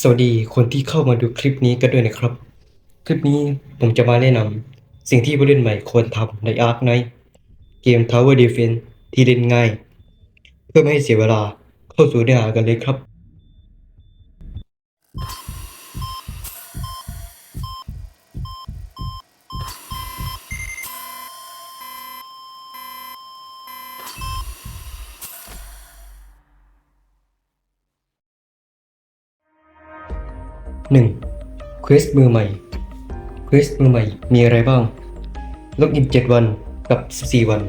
สวัสดีคนที่เข้ามาดูคลิปนี้กันด้วยนะครับ คลิปนี้ผมจะมาแนะนำสิ่งที่ผู้เล่นใหม่ควรทำใน Ark Knight เกม Tower Defense ที่เล่นง่าย เพื่อไม่ให้เสียเวลาเข้าสู่เนื้อหากันเลยครับ 1. เควสมือใหม่เควสมือใหม่มีอะไรบ้าง ล็อกอิน 7 วันกับ 14 วัน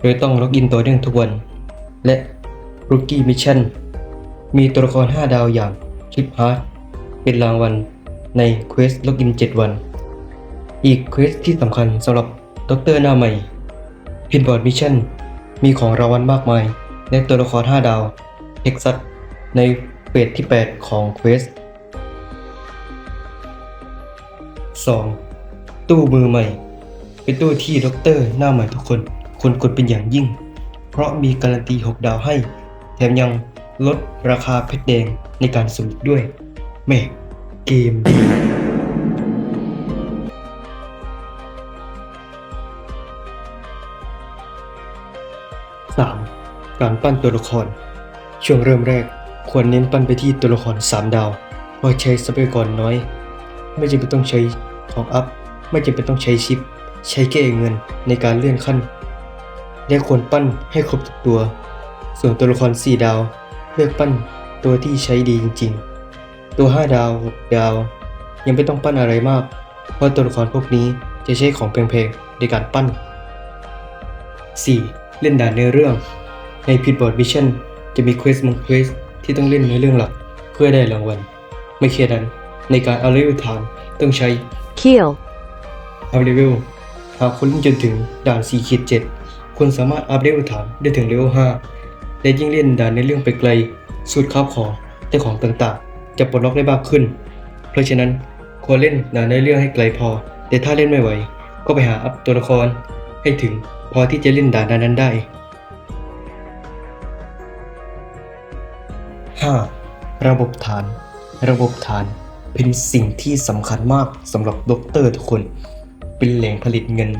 โดยต้องล็อกอินต่อเนื่องทุกวัน และ Rookie Mission มีตัวละคร 5 ดาวอย่างคลิปฮาร์ดเป็นรางวัลในเควสล็อกอิน 7 วัน อีกเควสที่สำคัญสำหรับด็อกเตอร์หน้าใหม่พินบอร์ดมิชชั่นมีของรางวัลมากมายและตัวละคร 5 ดาวเท็กซัสในเฟสที่ 8 ของเควส 2. ตู้มือใหม่ เป็นตู้ที่ด็อกเตอร์หน้าใหม่ทุกคนควรกดเป็นอย่างยิ่ง เพราะมีการันตี 6 ดาวให้ แถมยังลดราคาเพชรแดงในการสุ่มอีกด้วยแม่เกมดี 3. การปั้นตัวละคร ช่วงเริ่มแรกควรเน้นปั้นไปที่ตัวละคร 3 ดาวเพราะใช้ทรัพยากรน้อย ไม่จำเป็นต้องใช้ ของอัพไม่จำเป็นต้องใช้ชิป ใช้แค่เงินในการเลื่อนขั้น และควรปั้นให้ครบทุกตัว ส่วนตัวละคร 4 ดาว เลือกปั้นตัวที่ใช้ดีจริงๆ ตัว 5 ดาว 6 ดาว ยังไม่ต้องปั้นอะไรมาก เพราะตัวละครพวกนี้จะใช้ของแพงๆในการปั้น 4. เล่นด่านในเรื่อง ในพิ b บอร์ดมิชชั่นจะมีเควสบางเควสที่ต้องเล่นในเรื่องหลัก เพื่อได้รางวัล ไม่แค่นั้นในการเอาเลเวลฐานต้องใช้ Kill. อัพเลเวลหากคุณเล่นจนถึงด่าน4ขีด7คุณสามารถอัพเลเวลฐานได้ถึงเลเวล5และยิ่งเล่นด่านในเรื่องไปไกลสูตรคราบของแต่ของต่างๆ จะปลดล็อกได้มากขึ้น เพราะฉะนั้นควรเล่นด่านในเรื่องให้ไกลพอ แต่ถ้าเล่นไม่ไหว ก็ไปหาอัพตัวละคร ให้ถึงพอที่จะเล่นด่านนั้นๆได้ 5. ระบบฐาน ระบบฐาน เป็นสิ่งที่สำคัญมากสำหรับด็อกเตอร์ทุกคน เป็นแหล่งผลิตเงิน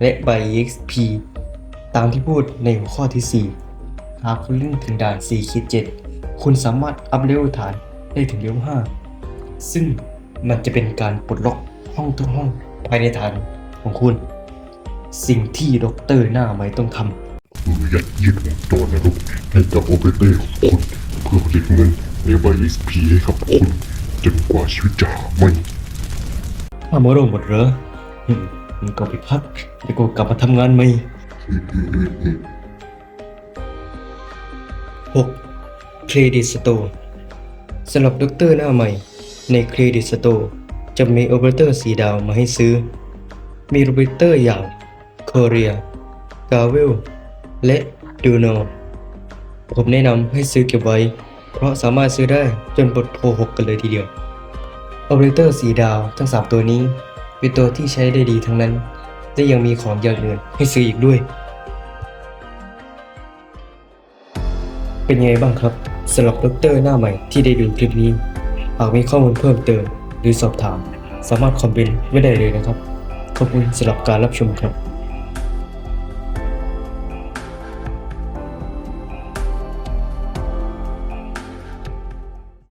และใบ XP ตามที่พูดในหัวข้อที่ 4 หากคุณเล่นถึงด่าน4คิด7คุณสามารถอัพเลเวลฐานได้ถึงเลเวล5ซึ่งมันจะเป็นการปลดล็อกห้องทุกห้องภายในฐานของคุณ สิ่งที่ด็อกเตอร์หน้าใหม่ต้องทำคือยัดเยียดวงจรนรกให้กับโอเปเตอร์ของคุณเพื่อผลิตเงินในใบ XP ให้กับคุณ จนกว่าชีวิตจะหาไม่ถ้าโมโรหมดเหรออืมมันก็ไปพักเดี๋ยวก็กลับมาทำงานไหม 6. เครดิตสโตร์สำหรับด็อกเตอร์หน้าใหม่ ในเครดิตสโตร์จะมีโอเปอเรเตอร์สีดาวมาให้ซื้อ มีโอเปอเรเตอร์อย่าง k o r e a g a v e l และ Duno ผมแนะนำให้ซื้อเก็บไว้ เพราะสามารถซื้อได้จนบทโทร6กันเลยทีเดียวโอเปอเรเตอร์สีดาวทั้ง 3 ตัวนี้ เป็นตัวที่ใช้ได้ดีทั้งนั้น และยังมีของอย่างอื่นให้ซื้ออีกด้วย เป็นไงบ้างครับสำหรับด็อกเตอร์หน้าใหม่ที่ได้ดูคลิปนี้หากมีข้อมูลเพิ่มเติมหรือสอบถาม สามารถคอมเมนต์ไว้ได้เลยนะครับ ขอบคุณสำหรับการรับชมครับ